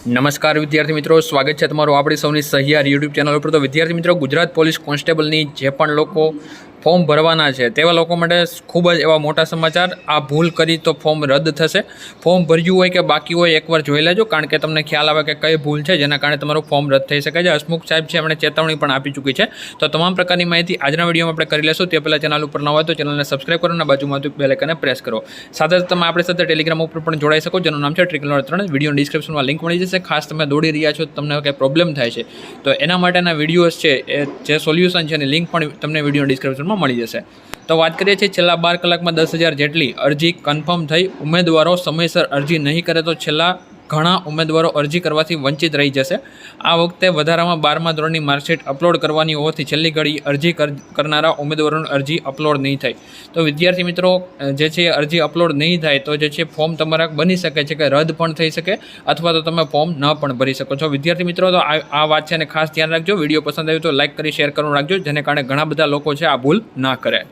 નમસ્કાર વિદ્યાર્થી મિત્રો, સ્વાગત છે તમારું આપણી સૌની સહિયાર યુટ્યુબ ચેનલ ઉપર. તો વિદ્યાર્થી મિત્રો, ગુજરાત પોલીસ કોન્સ્ટેબલની જે પણ લોકો ફોર્મ ભરવાના છે. તેવા લોકો માટે ખૂબ જ એવા મોટા સમાચાર. આ ભૂલ કરી તો ફોર્મ રદ થશે. ફોર્મ ભર્યું હોય કે બાકી હોય એકવાર જોઈ લેજો, કારણ કે તમને ખ્યાલ આવે કે કઈ ભૂલ છે, જેના કારણે તમારું ફોર્મ રદ થઈ શકે છે. હસમુખ સાહેબ છે, એમણે ચેતવણી પણ આપી ચૂકી છે. તો તમામ પ્રકારની માહિતી આજના વિડીયોમાં આપણે કરી લેશું. તે પહેલાં ચેનલ ઉપર ન હોય તો ચેનલને સબસ્ક્રાઈબ કરો અને બાજુમાં બેલેકને પ્રેસ કરો. સાથે જ તમે આપણી સાથે ટેલિગ્રામ ઉપર પણ જોડાઈ શકો. જેનું નામ છે ટ્રિકલ ત્રણ. વીડિયો ડિસ્ક્રિપ્શનમાં લિંક મળી જશે. ખાસ તમે દોડી રહ્યા છો, તમને કંઈ પ્રોબ્લેમ થાય છે. તો એના માટેના વિડીયોઝ છે જે સોલ્યુશન છે, એની લિંક પણ તમને વીડિયો ડિસ્ક્રિપ્શનમાં મળી જશે. તો વાત કરીએ છીએ છેલ્લા બાર કલાકમાં દસ હજાર જેટલી અરજી કન્ફર્મ થઈ. ઉમેદવારો સમયસર અરજી નહીં કરે તો છેલ્લા ઘણા ઉમેદવારો અરજી કરવાથી વંચિત રહી જશે. આ વખતે વધારામાં બારમા ધોરણની માર્કશીટ અપલોડ કરવાની હોવાથી છેલ્લી ઘડી અરજી કરનારા ઉમેદવારોની અરજી અપલોડ નહીં થાય. તો વિદ્યાર્થી મિત્રો જે છે અરજી અપલોડ નહીં થાય તો જે છે ફોર્મ તમારા બની શકે છે કે રદ પણ થઈ શકે અથવા તો તમે ફોર્મ ન પણ ભરી શકો છો. વિદ્યાર્થી મિત્રો, તો આ વાત છે અને ખાસ ધ્યાન રાખજો. વીડિયો પસંદ આવ્યો તો લાઇક કરી, શેર કરવાનું રાખજો, જેને કારણે ઘણા બધા લોકો છે આ ભૂલ ના કરે.